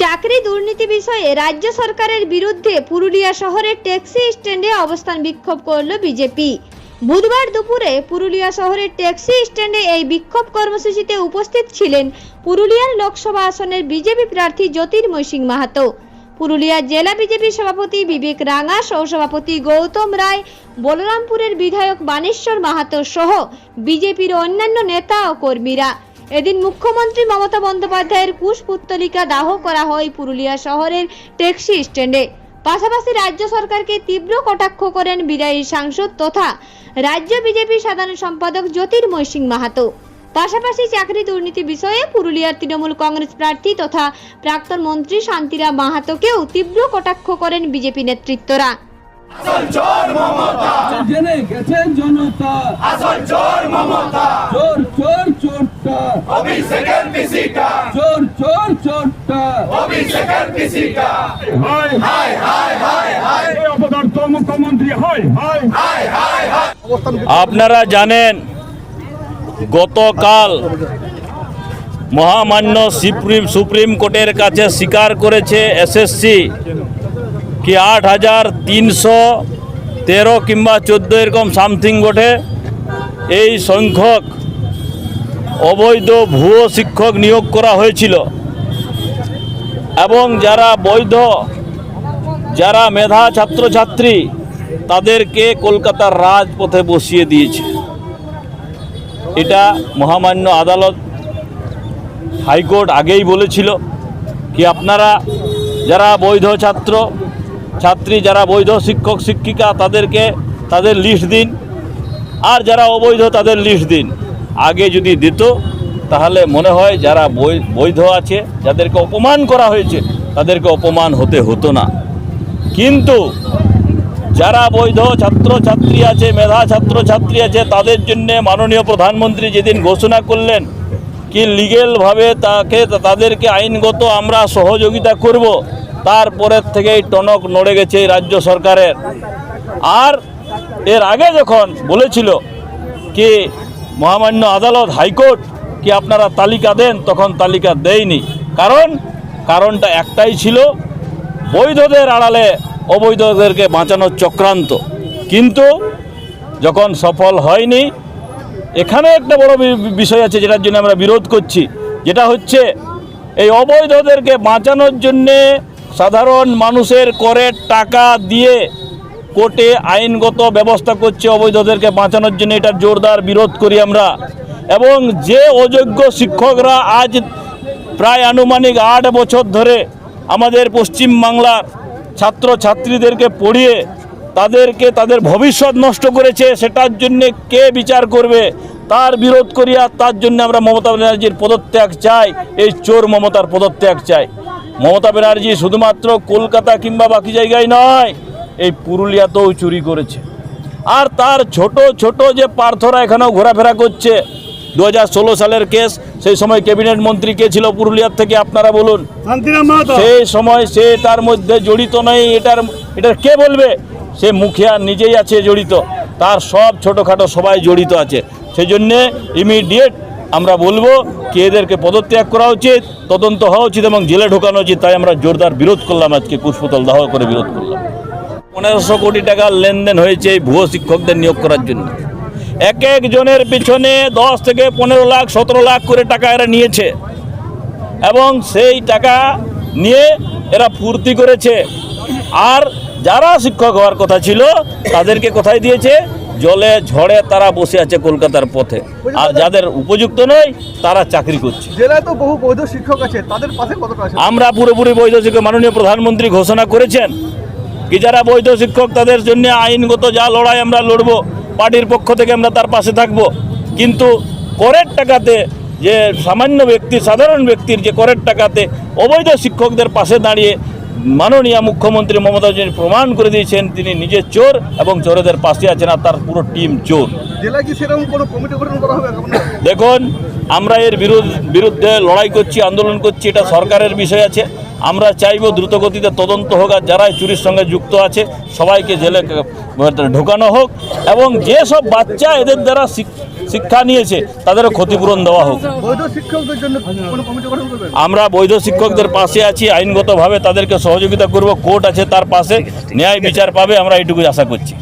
চাকরি দুর্নীতি বিষয়ে রাজ্য সরকারের বিরুদ্ধে পুরুলিয়া শহরের ট্যাক্সি স্ট্যান্ডে অবস্থান বিক্ষোভ করল বিজেপি। বুধবার দুপুরে পুরুলিয়া শহরের ট্যাক্সি স্ট্যান্ডে এই বিক্ষোভ কর্মসূচিতে উপস্থিত ছিলেন পুরুলিয়ার লোকসভা আসনের বিজেপি প্রার্থী জ্যোতির্ময় সিং মাহাতো। পুরুলিয়া জেলা বিজেপি সভাপতি বিবেক রাঙা সহসভাপতি গৌতম রায়, বলরামপুরের বিধায়ক বানেশ্বর মাহাতো সহ বিজেপির অন্যান্য নেতা ও কর্মীরা। এদিন মুখ্যমন্ত্রী মমতা বন্দ্যোপাধ্যায়ের কুশপুত্তলিকা দাহ করা হয় পুরুলিয়া শহরের ট্যাক্সি স্ট্যান্ডে। পাশাপাশি রাজ্য সরকারকে তীব্র কটাক্ষ করেন বিদায়ী সাংসদ তথা রাজ্য বিজেপি সাধারণ সম্পাদক জ্যোতির্ময় সিং মাহাতো। পাশাপাশি চাকরি দুর্নীতি বিষয়ে পুরুলিয়ার তৃণমূল কংগ্রেস প্রার্থী তথা প্রাক্তন মন্ত্রী শান্তিরা মাহাতোকেও তীব্র কটাক্ষ করেন বিজেপি নেতৃত্বরা। জেনে গেছেন জনতা। আসল চোর মমতা। চোর চোর চোরটা। অভিষেকের পিসিটা চোর চোর চোরটা। অভিষেকের পিসিটা অপদার্থ মুখ্যমন্ত্রী আপনারা জানেন গতকাল মহামান্য সুপ্রিম সুপ্রিম কোর্টের কাছে স্বীকার করেছে এসএসসি কি আট হাজার তিনশো তেরো কিংবা চোদ্দ এরকম সামথিং বটে। এই সংখ্যক অবৈধ ভুয়ো শিক্ষক নিয়োগ করা হয়েছিল। এবং যারা বৈধ, যারা মেধা ছাত্রছাত্রী, তাদেরকে কলকাতার রাজপথে বসিয়ে দিয়েছে। এটা মহামান্য আদালত হাইকোর্ট আগেই বলেছিল কি আপনারা যারা বৈধ ছাত্র, ছাত্রী, যারা বৈধ শিক্ষক, শিক্ষিকা, তাদেরকে তাদের লিস্ট দিন। আর যারা অবৈধ, তাদের লিস্ট দিন। আগে যদি দিত, তাহলে মনে হয় যারা বৈধ আছে, যাদেরকে অপমান করা হয়েছে, তাদেরকে অপমান হতে হতো না। কিন্তু যারা বৈধ ছাত্রছাত্রী আছে, মেধা ছাত্রছাত্রী আছে, তাদের জন্য মাননীয় প্রধানমন্ত্রী যেদিন ঘোষণা করলেন কি লিগেলভাবে তাকে, তাদেরকে আইনগত আমরা সহযোগিতা করব তারপরের থেকেই টনক নড়ে গেছে এই রাজ্য সরকারের। আর এর আগে যখন বলেছিল কি মহামান্য আদালত, হাইকোর্ট, কি আপনারা তালিকা দেন, তখন তালিকা দেয়নি। কারণ, কারণটা একটাই ছিল, বৈধদের আড়ালে অবৈধদেরকে বাঁচানোর চক্রান্ত। কিন্তু যখন সফল হয়নি, এখানে একটা বড় বিষয় আছে যেটার জন্য আমরা বিরোধ করছি। যেটা হচ্ছে, এই অবৈধদেরকে বাঁচানোর জন্যে সাধারণ মানুষের করের টাকা দিয়ে কোর্টে আইনগত ব্যবস্থা করছে অবৈধদেরকে বাঁচানোর জন্য। এটা জোরদার বিরোধ করি আমরা। এবং যে অযোগ্য শিক্ষকরা আজ প্রায় আনুমানিক আট বছর ধরে আমাদের পশ্চিম বাংলার ছাত্র ছাত্রীদেরকে পড়িয়ে তাদেরকে তাদের ভবিষ্যৎ নষ্ট করেছে, সেটার জন্যে কে বিচার করবে? তার বিরোধ করিয়া তার জন্য আমরা মমতা ব্যানার্জির পদত্যাগ চাই, এই চোর মমতার পদত্যাগ চাই। মমতা ব্যানার্জি শুধুমাত্র কলকাতা কিংবা বাকি জায়গায় নয়, এই পুরুলিয়াতেও চুরি করেছে। আর তার ছোট ছোট যে পার্থরা এখানেও ঘোরাফেরা করছে, দু হাজার ষোলো সালের কেস সেই সময় ক্যাবিনেট মন্ত্রী কে ছিল পুরুলিয়ার থেকে আপনারা বলুন? সেই সময় সে তার মধ্যে জড়িত নেই এটার এটার কে বলবে? সে মুখিয়া নিজেই আছে জড়িত তার সব ছোটোখাটো সবাই জড়িত আছে। সেই জন্যে ইমিডিয়েট আমরা বলব কি এদেরকে পদত্যাগ করা উচিত তদন্ত হওয়া উচিত এবং জেলে ঢোকানো উচিত তাই আমরা জোরদার বিরোধ করলাম আজকে কুশপুতল দাহ করে বিরোধ করলাম। পনেরোশো কোটি টাকার লেনদেন হয়েছে এই ভুয়ো শিক্ষকদের নিয়োগ করার জন্য। এক একজনের পিছনে দশ থেকে পনেরো লাখ সতেরো লাখ করে টাকা এরা নিয়েছে। এবং সেই টাকা নিয়ে এরা ফুর্তি করেছে। আর যারা শিক্ষক হওয়ার কথা ছিল তাদেরকে কোথায় দিয়েছে? জলে ঝড়ে তারা বসে আছে কলকাতার পথে। আর যাদের উপযুক্ত নয় তারা চাকরি করছে। জেলায় তো বহু বৈধ শিক্ষক আছে তাদের পাশে আমরা পুরোপুরি বৈধ শিক্ষক মাননীয় প্রধানমন্ত্রী ঘোষণা করেছেন কি যারা বৈধ শিক্ষক তাদের জন্য আইনগত যা লড়াই আমরা লড়ব পার্টির পক্ষ থেকে আমরা তার পাশে থাকব। কিন্তু করের টাকাতে যে সামান্য ব্যক্তি সাধারণ ব্যক্তির যে করের টাকাতে অবৈধ শিক্ষকদের পাশে দাঁড়িয়ে মাননীয় মুখ্যমন্ত্রী মমতা ব্যানার্জি প্রমাণ করে দিয়েছেন তিনি নিজে চোর এবং চোরেদের পাশে আছেন আর তার পুরো টিম চোর। সেরকম কোনো কমিটি গঠন করা হবে? আপনার? দেখুন আমরা এর বিরুদ্ধ- বিরুদ্ধে লড়াই করছি আন্দোলন করছি এটা সরকারের বিষয় আছে। আমরা চাইব দ্রুতগতিতে তদন্ত হোক আর যারাই চুরির সঙ্গে যুক্ত আছে সবাইকে জেলে ক- ঢোকানো হোক এবং যেসব বাচ্চা এদের দ্বারা শিক্ষা নিয়েছে তাদেরও ক্ষতিপূরণ দেওয়া হোক। আমরা বৈধ শিক্ষকদের পাশে আছি আইনগতভাবে তাদেরকে সহযোগিতা করব কোর্ট আছে তার পাশে ন্যায় বিচার পাবে আমরা এইটুকুই আশা করছি।